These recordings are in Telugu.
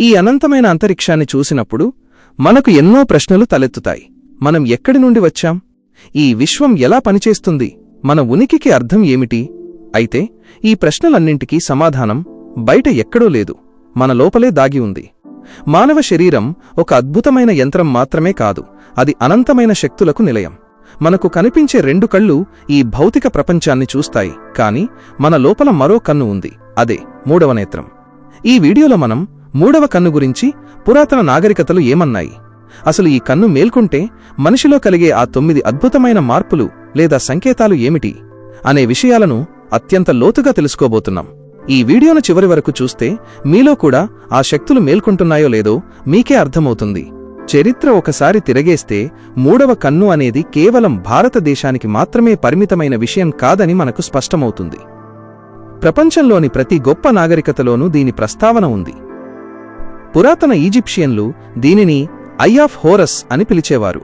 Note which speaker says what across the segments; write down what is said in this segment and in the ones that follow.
Speaker 1: ఈ అనంతమైన అంతరిక్షాన్ని చూసినప్పుడు మనకు ఎన్నో ప్రశ్నలు తలెత్తుతాయి. మనం ఎక్కడి నుండి వచ్చాం? ఈ విశ్వం ఎలా పనిచేస్తుంది? మన ఉనికికి అర్థం ఏమిటి? అయితే ఈ ప్రశ్నలన్నింటికీ సమాధానం బయట ఎక్కడో లేదు. మన లోపలే దాగి ఉంది. మానవ శరీరం ఒక అద్భుతమైన యంత్రం మాత్రమే కాదు. అది అనంతమైన శక్తులకు నిలయం. మనకు కనిపించే రెండు కళ్ళు ఈ భౌతిక ప్రపంచాన్ని చూస్తాయి. కాని మన లోపల మరో కన్ను ఉంది. అదే మూడవ నేత్రం. ఈ వీడియోలో మనం మూడవ కన్ను గురించి పురాతన నాగరికతలు ఏమన్నాయి? అసలు ఈ కన్ను మేల్కొంటే మనిషిలో కలిగే ఆ తొమ్మిది అద్భుతమైన మార్పులు లేదా సంకేతాలు ఏమిటి? అనే విషయాలను అత్యంత లోతుగా తెలుసుకోబోతున్నాం. ఈ వీడియోను చివరి వరకు చూస్తే మీలో కూడా ఆ శక్తులు మేల్కొంటున్నాయో లేదో మీకే అర్థమవుతుంది. చరిత్ర ఒకసారి తిరగేస్తే మూడవ కన్ను అనేది కేవలం భారతదేశానికి మాత్రమే పరిమితమైన విషయం కాదని మనకు స్పష్టమవుతుంది. ప్రపంచంలోని ప్రతి గొప్ప నాగరికతలోనూ దీని ప్రస్తావన ఉంది. పురాతన ఈజిప్షియన్లు దీనిని ఐ ఆఫ్ హోరస్ అని పిలిచేవారు.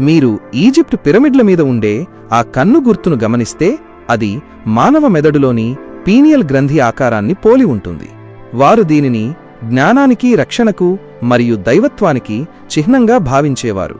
Speaker 1: మీరు ఈజిప్ట్ పిరమిడ్ల మీద ఉండే ఆ కన్ను గుర్తును గమనిస్తే అది మానవ మెదడులోని పీనియల్ గ్రంథి ఆకారాన్ని పోలి ఉంటుంది. వారు దీనిని జ్ఞానానికి రక్షణకు మరియు దైవత్వానికి చిహ్నంగా భావించేవారు.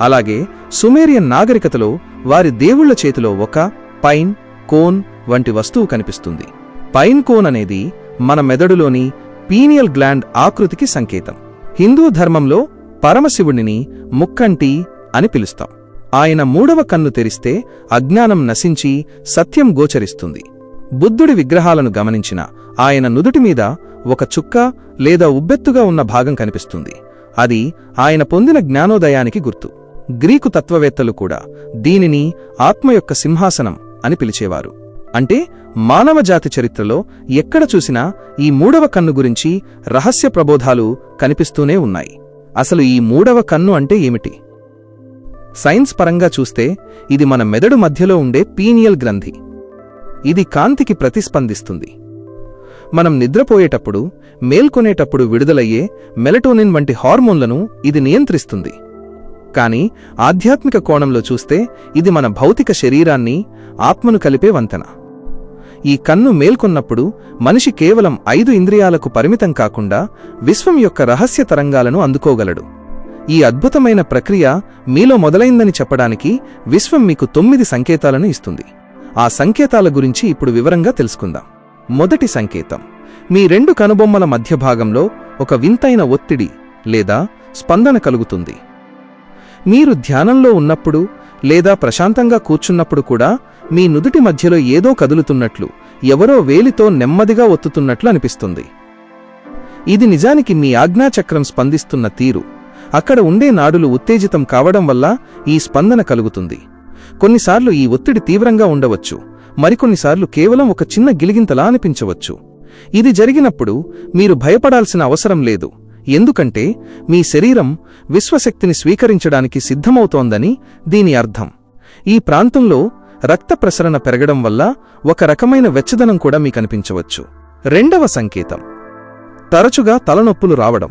Speaker 1: అలాగే సుమేరియన్ నాగరికతలో వారి దేవుళ్ళ చేతిలో ఒక పైన్ కోన్ వంటి వస్తువు కనిపిస్తుంది. పైన్ కోన్ అనేది మన మెదడులోని పీనియల్ గ్లాండ్ ఆకృతికి సంకేతం. హిందూ ధర్మంలో పరమశివుడిని ముక్కంటి అని పిలుస్తాం. ఆయన మూడవ కన్ను తెరిస్తే అజ్ఞానం నశించి సత్యం గోచరిస్తుంది. బుద్ధుడి విగ్రహాలను గమనించిన ఆయన నుదుటి మీద ఒక చుక్క లేదా ఉబ్బెత్తుగా ఉన్న భాగం కనిపిస్తుంది. అది ఆయన పొందిన జ్ఞానోదయానికి గుర్తు. గ్రీకు తత్వవేత్తలు కూడా దీనిని ఆత్మ యొక్క సింహాసనం అని పిలిచేవారు. అంటే మానవ జాతి చరిత్రలో ఎక్కడ చూసినా ఈ మూడవ కన్ను గురించి రహస్య ప్రబోధాలు కనిపిస్తూనే ఉన్నాయి. అసలు ఈ మూడవ కన్ను అంటే ఏమిటి? సైన్స్ పరంగా చూస్తే ఇది మన మెదడు మధ్యలో ఉండే పీనియల్ గ్రంథి. ఇది కాంతికి ప్రతిస్పందిస్తుంది. మనం నిద్రపోయేటప్పుడు మేల్కొనేటప్పుడు విడుదలయ్యే మెలటోనిన్ వంటి హార్మోన్లను ఇది నియంత్రిస్తుంది. కానీ ఆధ్యాత్మిక కోణంలో చూస్తే ఇది మన భౌతిక శరీరాన్ని ఆత్మను కలిపే వంతెన. ఈ కన్ను మేల్కొన్నప్పుడు మనిషి కేవలం ఐదు ఇంద్రియాలకు పరిమితం కాకుండా విశ్వం యొక్క రహస్య తరంగాలను అందుకోగలడు. ఈ అద్భుతమైన ప్రక్రియ మీలో మొదలైందని చెప్పడానికి విశ్వం మీకు తొమ్మిది సంకేతాలను ఇస్తుంది. ఆ సంకేతాల గురించి ఇప్పుడు వివరంగా తెలుసుకుందాం. మొదటి సంకేతం. మీ రెండు కనుబొమ్మల మధ్య భాగంలో ఒక వింతైన ఒత్తిడి లేదా స్పందన కలుగుతుంది. మీరు ధ్యానంలో ఉన్నప్పుడు లేదా ప్రశాంతంగా కూర్చున్నప్పుడు కూడా మీ నుదుటి మధ్యలో ఏదో కదులుతున్నట్లు ఎవరో వేలితో నెమ్మదిగా ఒత్తుతున్నట్లు అనిపిస్తుంది. ఇది నిజానికి మీ ఆజ్ఞాచక్రం స్పందిస్తున్న తీరు. అక్కడ ఉండే నాడులు ఉత్తేజితం కావడం వల్ల ఈ స్పందన కలుగుతుంది. కొన్నిసార్లు ఈ ఒత్తిడి తీవ్రంగా ఉండవచ్చు. మరికొన్నిసార్లు కేవలం ఒక చిన్న గిలిగింతలా అనిపించవచ్చు. ఇది జరిగినప్పుడు మీరు భయపడాల్సిన అవసరం లేదు. ఎందుకంటే మీ శరీరం విశ్వశక్తిని స్వీకరించడానికి సిద్ధమవుతోందని దీని అర్థం. ఈ ప్రాంతంలో రక్త ప్రసరణ పెరగడం వల్ల ఒక రకమైన వెచ్చదనం కూడా మీకనిపించవచ్చు రెండవ సంకేతం. తరచుగా తలనొప్పులు రావడం.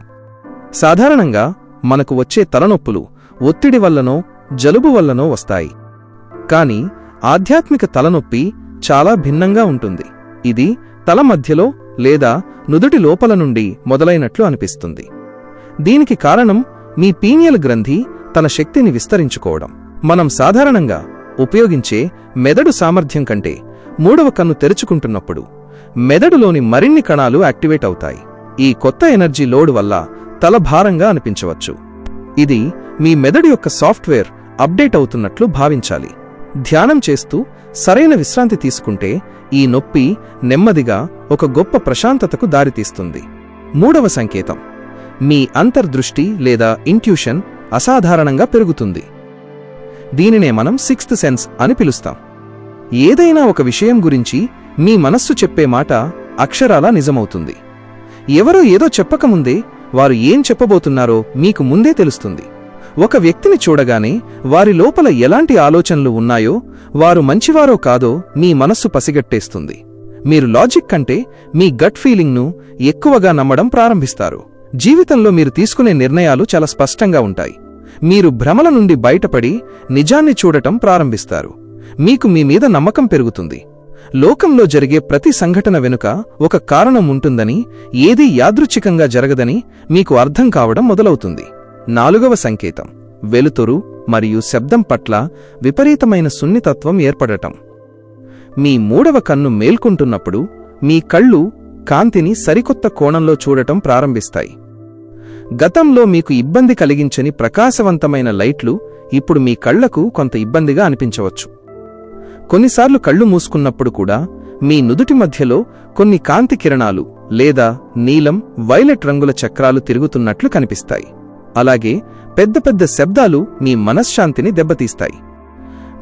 Speaker 1: సాధారణంగా మనకు వచ్చే తలనొప్పులు ఒత్తిడి వల్లనో జలుబు వల్లనో వస్తాయి. కాని ఆధ్యాత్మిక తలనొప్పి చాలా భిన్నంగా ఉంటుంది. ఇది తల మధ్యలో లేదా నుదుటి లోపల నుండి మొదలైనట్లు అనిపిస్తుంది. దీనికి కారణం మీ పీనియల్ గ్రంథి తన శక్తిని విస్తరించుకోవడం. మనం సాధారణంగా ఉపయోగించే మెదడు సామర్థ్యం కంటే మూడవ కన్ను తెరుచుకుంటున్నప్పుడు మెదడులోని మరిన్ని కణాలు యాక్టివేట్ అవుతాయి. ఈ కొత్త ఎనర్జీ లోడ్ వల్ల తల భారంగా అనిపించవచ్చు. ఇది మీ మెదడు యొక్క సాఫ్ట్వేర్ అప్డేట్ అవుతున్నట్లు భావించాలి. ధ్యానం చేస్తూ సరైన విశ్రాంతి తీసుకుంటే ఈ నొప్పి నెమ్మదిగా ఒక గొప్ప ప్రశాంతతకు దారితీస్తుంది. మూడవ సంకేతం. మీ అంతర్దృష్టి లేదా ఇంట్యూషన్ అసాధారణంగా పెరుగుతుంది. దీనినే మనం సిక్స్త్ సెన్స్ అని పిలుస్తాం. ఏదైనా ఒక విషయం గురించి మీ మనస్సు చెప్పే మాట అక్షరాలా నిజమవుతుంది. ఎవరో ఏదో చెప్పకముందే వారు ఏం చెప్పబోతున్నారో మీకు ముందే తెలుస్తుంది. ఒక వ్యక్తిని చూడగానే వారి లోపల ఎలాంటి ఆలోచనలు ఉన్నాయో వారు మంచివారో కాదో మీ మనస్సు పసిగట్టేస్తుంది. మీరు లాజిక్ కంటే మీ గట్ ఫీలింగ్ను ఎక్కువగా నమ్మడం ప్రారంభిస్తారు. జీవితంలో మీరు తీసుకునే నిర్ణయాలు చాలా స్పష్టంగా ఉంటాయి. మీరు భ్రమల నుండి బయటపడి నిజాన్ని చూడటం ప్రారంభిస్తారు. మీకు మీ మీద నమ్మకం పెరుగుతుంది. లోకంలో జరిగే ప్రతి సంఘటన వెనుక ఒక కారణం ఉంటుందని ఏదీ యాదృచ్ఛికంగా జరగదని మీకు అర్థం కావడం మొదలవుతుంది. నాలుగవ సంకేతం. వెలుతురు మరియు శబ్దం పట్ల విపరీతమైన సున్నితత్వం ఏర్పడటం. మీ మూడవ కన్ను మేల్కొంటున్నప్పుడు మీ కళ్ళు కాంతిని సరికొత్త కోణంలో చూడటం ప్రారంభిస్తాయి. గతంలో మీకు ఇబ్బంది కలిగించని ప్రకాశవంతమైన లైట్లు ఇప్పుడు మీ కళ్ళకు కొంత ఇబ్బందిగా అనిపించవచ్చు. కొన్నిసార్లు కళ్ళు మూసుకున్నప్పుడు కూడా మీ నుదుటి మధ్యలో కొన్ని కాంతి కిరణాలు లేదా నీలం వైలెట్ రంగుల చక్రాలు తిరుగుతున్నట్లు కనిపిస్తాయి. అలాగే పెద్ద పెద్ద శబ్దాలు మీ మనశ్శాంతిని దెబ్బతీస్తాయి.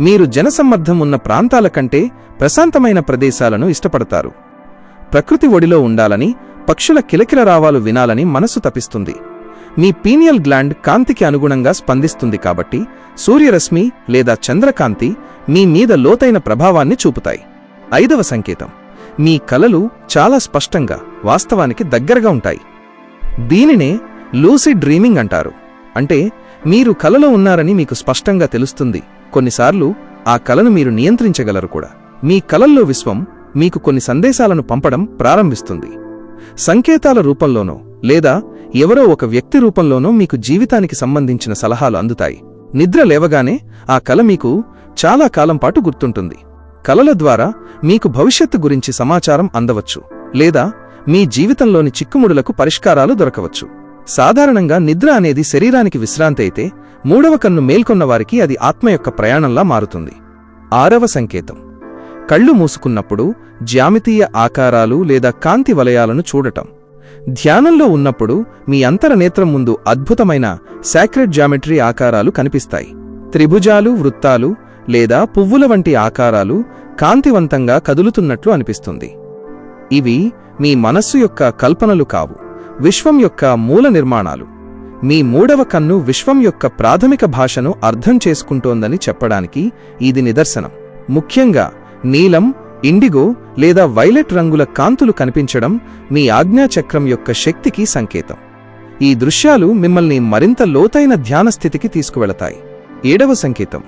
Speaker 1: మీరు జనసమ్మర్ధం ఉన్న ప్రాంతాల కంటే ప్రశాంతమైన ప్రదేశాలను ఇష్టపడతారు. ప్రకృతి ఒడిలో ఉండాలని పక్షుల కిలకిల రావాలు వినాలని మనసు తపిస్తుంది మీ పీనియల్ గ్లాండ్ కాంతికి అనుగుణంగా స్పందిస్తుంది కాబట్టి సూర్యరశ్మి లేదా చంద్రకాంతి మీ మీద లోతైన ప్రభావాన్ని చూపుతాయి. ఐదవ సంకేతం. మీ కలలు చాలా స్పష్టంగా వాస్తవానికి దగ్గరగా ఉంటాయి. దీనినే లూసిడ్ డ్రీమింగ్ అంటారు. అంటే మీరు కలలో ఉన్నారని మీకు స్పష్టంగా తెలుస్తుంది. కొన్నిసార్లు ఆ కలను మీరు నియంత్రించగలరు కూడా. మీ కలల్లో విశ్వం మీకు కొన్ని సందేశాలను పంపడం ప్రారంభిస్తుంది. సంకేతాల రూపంలోనో లేదా ఎవరో ఒక వ్యక్తి రూపంలోనో మీకు జీవితానికి సంబంధించిన సలహాలు అందుతాయి. నిద్ర లేవగానే ఆ కల మీకు చాలా కాలం పాటు గుర్తుంటుంది. కలల ద్వారా మీకు భవిష్యత్తు గురించి సమాచారం అందవచ్చు. లేదా మీ జీవితంలోని చిక్కుముడులకు పరిష్కారాలు దొరకవచ్చు. సాధారణంగా నిద్ర అనేది శరీరానికి విశ్రాంతి అయితే మూడవ కన్ను మేల్కొన్నవారికి అది ఆత్మ యొక్క ప్రయాణంలా మారుతుంది. ఆరవ సంకేతం. కళ్ళు మూసుకున్నప్పుడు జ్యామితీయ ఆకారాలు లేదా కాంతి వలయాలను చూడటం. ధ్యానంలో ఉన్నప్పుడు మీ అంతరనేత్రం ముందు అద్భుతమైన సాక్రెడ్ జామెట్రీ ఆకారాలు కనిపిస్తాయి. త్రిభుజాలు వృత్తాలు లేదా పువ్వుల వంటి ఆకారాలు కాంతివంతంగా కదులుతున్నట్లు అనిపిస్తుంది. ఇవి మీ మనస్సు యొక్క కల్పనలు కావు. విశ్వం యొక్క మూల నిర్మాణాలు. మీ మూడవ కన్ను విశ్వం యొక్క ప్రాథమిక భాషను అర్థం చేసుకుంటోందని చెప్పడానికి ఇది నిదర్శనం. ముఖ్యంగా నీలం ఇండిగో లేదా వైలెట్ రంగుల కాంతులు కనిపించడం మీ ఆజ్ఞాచక్రం యొక్క శక్తికి సంకేతం. ఈ దృశ్యాలు మిమ్మల్ని మరింత లోతైన ధ్యాన స్థితికి తీసుకువెళతాయి. ఏడవ సంకేతం.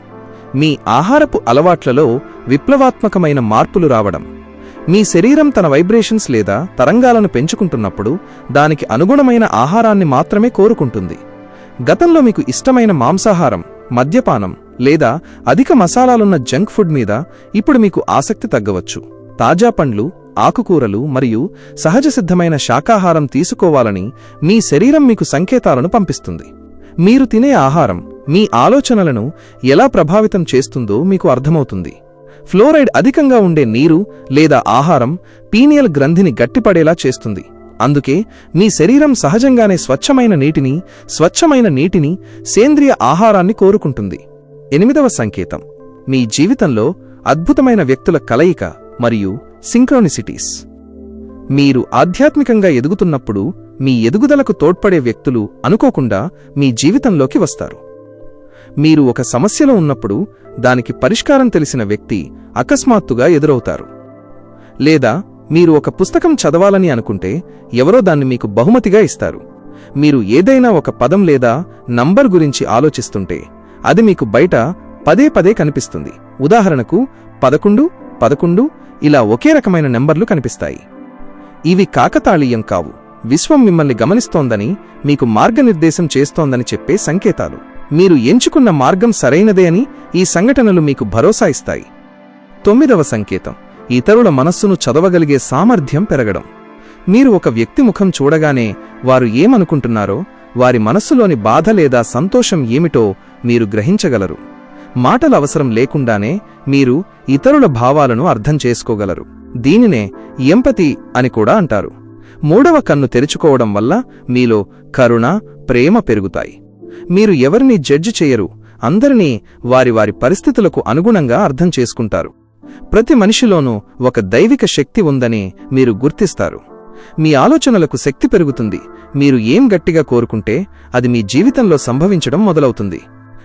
Speaker 1: మీ ఆహారపు అలవాట్లలో విప్లవాత్మకమైన మార్పులు రావడం. మీ శరీరం తన వైబ్రేషన్స్ లేదా తరంగాలను పెంచుకుంటున్నప్పుడు దానికి అనుగుణమైన ఆహారాన్ని మాత్రమే కోరుకుంటుంది. గతంలో మీకు ఇష్టమైన మాంసాహారం మద్యపానం లేదా అధిక మసాలాలున్న జంక్ ఫుడ్ మీద ఇప్పుడు మీకు ఆసక్తి తగ్గవచ్చు. తాజా పండ్లు ఆకుకూరలు మరియు సహజ సిద్ధమైన శాకాహారం తీసుకోవాలని మీ శరీరం మీకు సంకేతాలను పంపిస్తుంది. మీరు తినే ఆహారం మీ ఆలోచనలను ఎలా ప్రభావితం చేస్తుందో మీకు అర్థమవుతుంది. ఫ్లోరైడ్ అధికంగా ఉండే నీరు లేదా ఆహారం పీనియల్ గ్రంథిని గట్టిపడేలా చేస్తుంది. అందుకే మీ శరీరం సహజంగానే స్వచ్ఛమైన నీటిని స్వచ్ఛమైన నీటిని సేంద్రియ ఆహారాన్ని కోరుకుంటుంది. ఎనిమిదవ సంకేతం. మీ జీవితంలో అద్భుతమైన వ్యక్తుల కలయిక మరియు సింక్రోనిసిటీస్. మీరు ఆధ్యాత్మికంగా ఎదుగుతున్నప్పుడు మీ ఎదుగుదలకు తోడ్పడే వ్యక్తులు అనుకోకుండా మీ జీవితంలోకి వస్తారు. మీరు ఒక సమస్యలో ఉన్నప్పుడు దానికి పరిష్కారం తెలిసిన వ్యక్తి అకస్మాత్తుగా ఎదురవుతారు. లేదా మీరు ఒక పుస్తకం చదవాలని అనుకుంటే ఎవరో దాన్ని మీకు బహుమతిగా ఇస్తారు. మీరు ఏదైనా ఒక పదం లేదా నంబర్ గురించి ఆలోచిస్తుంటే అది మీకు బయట పదే పదే కనిపిస్తుంది. ఉదాహరణకు పదకొండు పదకొండు ఇలా ఒకే రకమైన నెంబర్లు కనిపిస్తాయి. ఇవి కాకతాళీయం కావు. విశ్వం మిమ్మల్ని గమనిస్తోందని మీకు మార్గనిర్దేశం చేస్తోందని చెప్పే సంకేతాలు. మీరు ఎంచుకున్న మార్గం సరైనదే అని ఈ సంఘటనలు మీకు భరోసా ఇస్తాయి. తొమ్మిదవ సంకేతం. ఇతరుల మనస్సును చదవగలిగే సామర్థ్యం పెరగడం. మీరు ఒక వ్యక్తి ముఖం చూడగానే వారు ఏమనుకుంటున్నారో వారి మనస్సులోని బాధ లేదా సంతోషం ఏమిటో మీరు గ్రహించగలరు. మాటల అవసరం లేకుండానే మీరు ఇతరుల భావాలను అర్థం చేసుకోగలరు. దీనినే ఎంపతి అని కూడా అంటారు. మూడవ కన్ను తెరుచుకోవడం వల్ల మీలో కరుణ ప్రేమ పెరుగుతాయి. మీరు ఎవరిని జడ్జి చేయరు అందరినీ వారి వారి పరిస్థితులకు అనుగుణంగా అర్థం చేసుకుంటారు. ప్రతి మనిషిలోనూ ఒక దైవిక శక్తి ఉందని మీరు గుర్తిస్తారు. మీ ఆలోచనలకు శక్తి పెరుగుతుంది. మీరు ఏం గట్టిగా కోరుకుంటే అది మీ జీవితంలో సంభవించడం మొదలవుతుంది.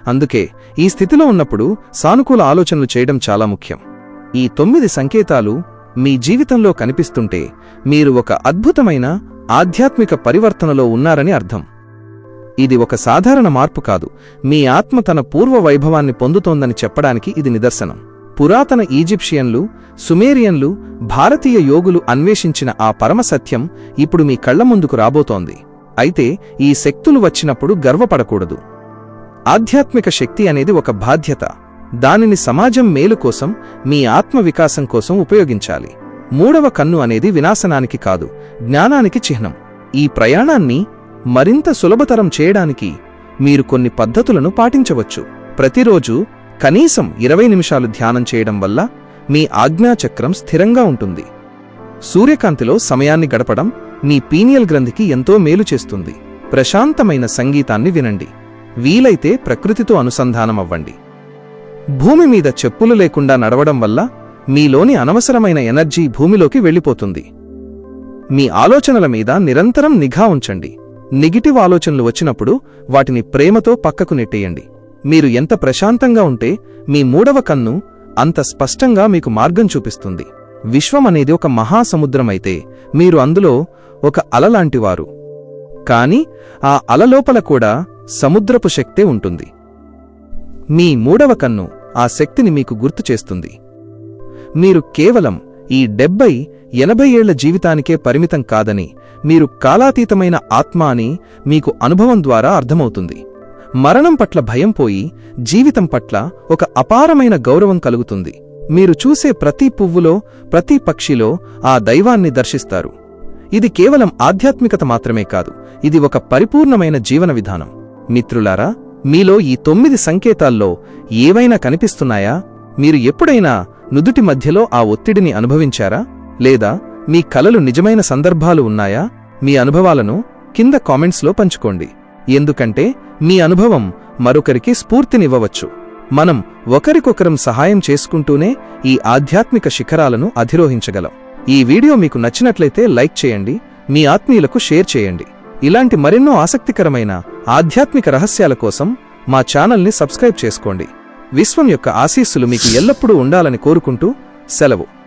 Speaker 1: అందుకే ఈ స్థితిలో ఉన్నప్పుడు సానుకూల ఆలోచనలు చేయడం చాలా ముఖ్యం. ఈ తొమ్మిది సంకేతాలు మీ జీవితంలో కనిపిస్తుంటే మీరు ఒక అద్భుతమైన ఆధ్యాత్మిక పరివర్తనలో ఉన్నారని అర్థం. ఇది ఒక సాధారణ మార్పు కాదు. మీ ఆత్మ తన పూర్వ వైభవాన్ని పొందుతోందని చెప్పడానికి ఇది నిదర్శనం. పురాతన ఈజిప్షియన్లు సుమేరియన్లు భారతీయ యోగులు అన్వేషించిన ఆ పరమసత్యం ఇప్పుడు మీ కళ్ళ ముందుకు రాబోతోంది. అయితే ఈ శక్తులు వచ్చినప్పుడు గర్వపడకూడదు. ఆధ్యాత్మిక శక్తి అనేది ఒక బాధ్యత. దానిని సమాజం మేలు కోసం మీ ఆత్మ వికాసం కోసం ఉపయోగించాలి. మూడవ కన్ను అనేది వినాశనానికి కాదు జ్ఞానానికి చిహ్నం. ఈ ప్రయాణాన్ని మరింత సులభతరం చేయడానికి మీరు కొన్ని పద్ధతులను పాటించవచ్చు. ప్రతిరోజు కనీసం ఇరవై నిమిషాలు ధ్యానం చేయడం వల్ల మీ ఆజ్ఞాచక్రం స్థిరంగా ఉంటుంది. సూర్యకాంతిలో సమయాన్ని గడపడం మీ పీనియల్ గ్రంథికి ఎంతో మేలు చేస్తుంది. ప్రశాంతమైన సంగీతాన్ని వినండి. వీలైతే ప్రకృతితో అనుసంధానమవ్వండి. భూమి మీద చెప్పులు లేకుండా నడవడం వల్ల మీలోని అనవసరమైన ఎనర్జీ భూమిలోకి వెళ్ళిపోతుంది. మీ ఆలోచనల మీద నిరంతరం నిఘా ఉంచండి. నెగిటివ్ ఆలోచనలు వచ్చినప్పుడు వాటిని ప్రేమతో పక్కకు నెట్టేయండి. మీరు ఎంత ప్రశాంతంగా ఉంటే మీ మూడవ కన్ను అంత స్పష్టంగా మీకు మార్గం చూపిస్తుంది. విశ్వం అనేది ఒక మహాసముద్రమైతే మీరు అందులో ఒక అలలాంటివారు కాని ఆ అలలోపల కూడా సముద్రపు శక్తే ఉంటుంది. మీ మూడవ కన్ను ఆ శక్తిని మీకు గుర్తు చేస్తుంది. మీరు కేవలం ఈ డెబ్బై ఎనభై ఏళ్ళ జీవితానికే పరిమితం కాదని మీరు కాలాతీతమైన ఆత్మ అని మీకు అనుభవం ద్వారా అర్థమవుతుంది. మరణం పట్ల భయం పోయి జీవితం పట్ల ఒక అపారమైన గౌరవం కలుగుతుంది. మీరు చూసే ప్రతి పువ్వులో ప్రతి పక్షిలో ఆ దైవాన్ని దర్శిస్తారు. ఇది కేవలం ఆధ్యాత్మికత మాత్రమే కాదు ఇది ఒక పరిపూర్ణమైన జీవన విధానం. మిత్రులారా మీలో ఈ తొమ్మిది సంకేతాల్లో ఏవైనా కనిపిస్తున్నాయా? మీరు ఎప్పుడైనా నుదుటి మధ్యలో ఆ ఒత్తిడిని అనుభవించారా? లేదా మీ కలలు నిజమైన సందర్భాలు ఉన్నాయా? మీ అనుభవాలను కింద కామెంట్స్లో పంచుకోండి. ఎందుకంటే మీ అనుభవం మరొకరికి స్ఫూర్తినివ్వవచ్చు. మనం ఒకరికొకరం సహాయం చేసుకుంటూనే ఈ ఆధ్యాత్మిక శిఖరాలను అధిరోహించగలం. ఈ వీడియో మీకు నచ్చినట్లయితే లైక్ చేయండి మీ ఆత్మీయులకు షేర్ చేయండి. ఇలాంటి మరెన్నో ఆసక్తికరమైన ఆధ్యాత్మిక రహస్యాల కోసం మా ఛానల్ని సబ్స్క్రైబ్ చేసుకోండి. విశ్వం యొక్క ఆశీస్సులు మీకు ఎల్లప్పుడూ ఉండాలని కోరుకుంటూ సెలవు.